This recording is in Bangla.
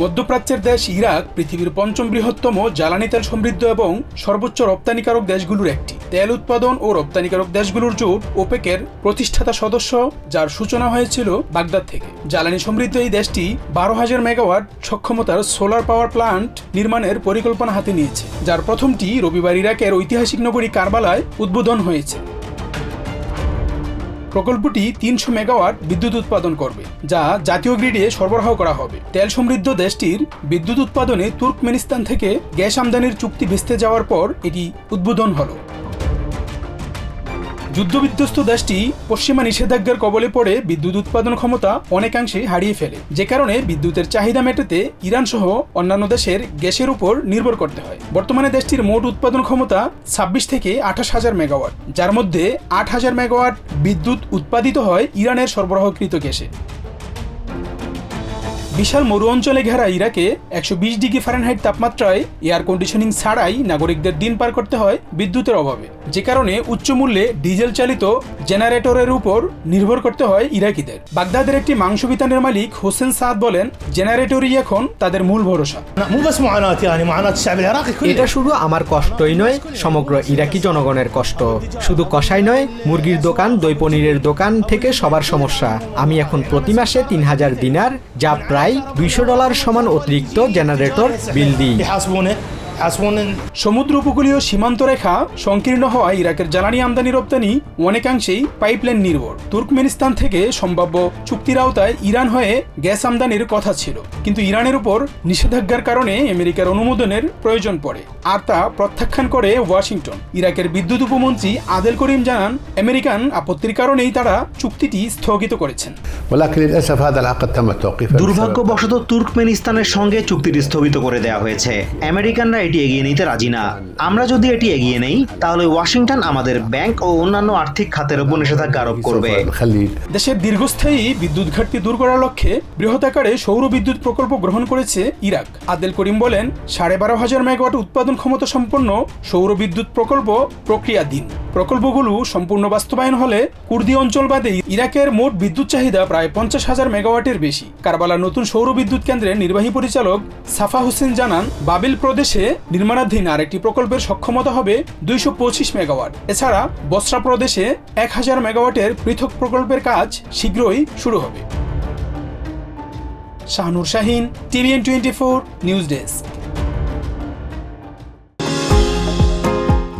মধ্যপ্রাচ্যের দেশ ইরাক পৃথিবীর পঞ্চম বৃহত্তম জ্বালানি তেল সমৃদ্ধ এবং সর্বোচ্চ রপ্তানিকারক দেশগুলোর একটি। তেল উৎপাদন ও রপ্তানিকারক দেশগুলোর জোট ওপেকের প্রতিষ্ঠাতা সদস্য, যার সূচনা হয়েছিল বাগদাদ থেকে। জ্বালানি সমৃদ্ধ এই দেশটি বারো হাজার মেগাওয়াট সক্ষমতার সোলার পাওয়ার প্লান্ট নির্মাণের পরিকল্পনা হাতে নিয়েছে, যার প্রথমটি রবিবার ইরাকের ঐতিহাসিক নগরী কারবালায় উদ্বোধন হয়েছে। প্রকল্পটি তিনশো মেগাওয়াট বিদ্যুৎ উৎপাদন করবে, যা জাতীয় গ্রিডে সরবরাহ করা হবে। তেল সমৃদ্ধ দেশটির বিদ্যুৎ উৎপাদনে তুর্কমেনিস্তান থেকে গ্যাস আমদানির চুক্তি ভেস্তে যাওয়ার পর এটি উদ্বোধন হলো। যুদ্ধবিধ্বস্ত দেশটি পশ্চিমা নিষেধাজ্ঞার কবলে পড়ে বিদ্যুৎ উৎপাদন ক্ষমতা অনেকাংশে হারিয়ে ফেলে। যে কারণে বিদ্যুতের চাহিদা মেটাতে ইরান সহ অন্যান্য দেশের গ্যাসের উপর নির্ভর করতে হয়। বর্তমানে দেশটির মোট উৎপাদন ক্ষমতা ছাব্বিশ থেকে আঠাশ হাজার মেগাওয়াট, যার মধ্যে আট হাজার মেগাওয়াট বিদ্যুৎ উৎপাদিত হয় ইরানের সরবরাহকৃত গ্যাসে। বিশাল মরু অঞ্চলে ঘেরা ইরাকে একশো বিশ ডিগ্রি ফারেনহাইট তাপমাত্রায় এয়ার কন্ডিশনিং ছাড়াই নাগরিকদের দিন পার করতে হয় বিদ্যুতের অভাবে। যে কারণে উচ্চ মূল্যে ডিজেল চালিত জেনারেটরের উপর নির্ভর করতে হয় ইরাকিদের। বাগদাদের একটি মাংস বিতানের মালিক হোসেন সাদ বলেন জেনারেটরই এখন তাদের মূল ভরসা। এটা শুধু আমার কষ্টই নয় সমগ্র ইরাকি জনগণের কষ্ট। শুধু কষাই নয় মুরগির দোকান দই পনিরের দোকান থেকে সবার সমস্যা। আমি এখন প্রতি মাসে তিন হাজার দিনার যা প্রায় প্রায় দুইশো ডলার সমান অতিরিক্ত জেনারেটর বিল দিই সমুদ্র উপকূলীয় সীমান্ত রেখা সংকীর্ণ হওয়ায় ইরাকের জ্বালানি আমদানি রপ্তানি অনেকাংশেই পাইপলাইন নির্ভর তুর্কমেনিস্তান থেকে সম্ভাব্য চুক্তির আওতায় ইরান হয়ে গ্যাস আমদানির কথা ছিল কিন্তু ইরানের উপর নিষেধাজ্ঞার কারণে আমেরিকার অনুমোদনের প্রয়োজন পড়ে আর তা প্রত্যাখ্যান করে ওয়াশিংটন ইরাকের বিদ্যুৎ উপমন্ত্রী আদেল করিম জানান আমেরিকান আপত্তির কারণেই তারা চুক্তিটি স্থগিত করেছেন দুর্ভাগ্যবশত তুর্কমেনিস্তানের সঙ্গে চুক্তিটি স্থগিত করে দেওয়া হয়েছে। আমেরিকানরা এটি এগিয়ে নিতে রাজি না। আমরা যদি এটি এগিয়ে নেই তাহলে ওয়াশিংটন আমাদের ব্যাংক ও অন্যান্য আর্থিক খাতের উপর নিষেধাজ্ঞা আরোপ করবে। দেশের দীর্ঘস্থায়ী বিদ্যুৎ ঘাটতি দূর করার লক্ষ্যে বৃহৎ আকারে সৌর বিদ্যুৎ প্রকল্প গ্রহণ করেছে ইরাক। আদেল করিম বলেন সাড়ে বারো হাজার মেগাওয়াট উৎপাদন ক্ষমতা সম্পন্ন সৌর বিদ্যুৎ প্রকল্প প্রক্রিয়াধীন। প্রকল্পগুলো সম্পূর্ণ বাস্তবায়ন হলে কুর্দি অঞ্চল বাদে ইরাকের মোট বিদ্যুৎ চাহিদা প্রায় পঞ্চাশ হাজার মেগাওয়াটের বেশি। কারবালার নতুন সৌর বিদ্যুৎ কেন্দ্রের নির্বাহী পরিচালক সাফা হোসেন জানান, বাবিল প্রদেশে নির্মাণাধীন আরেকটি প্রকল্পের সক্ষমতা হবে দুইশো পঁচিশ মেগাওয়াট। এছাড়া বসরা প্রদেশে এক হাজার মেগাওয়াটের পৃথক প্রকল্পের কাজ শীঘ্রই শুরু হবে। Shahnur Shahin, TVN twenty four news desk.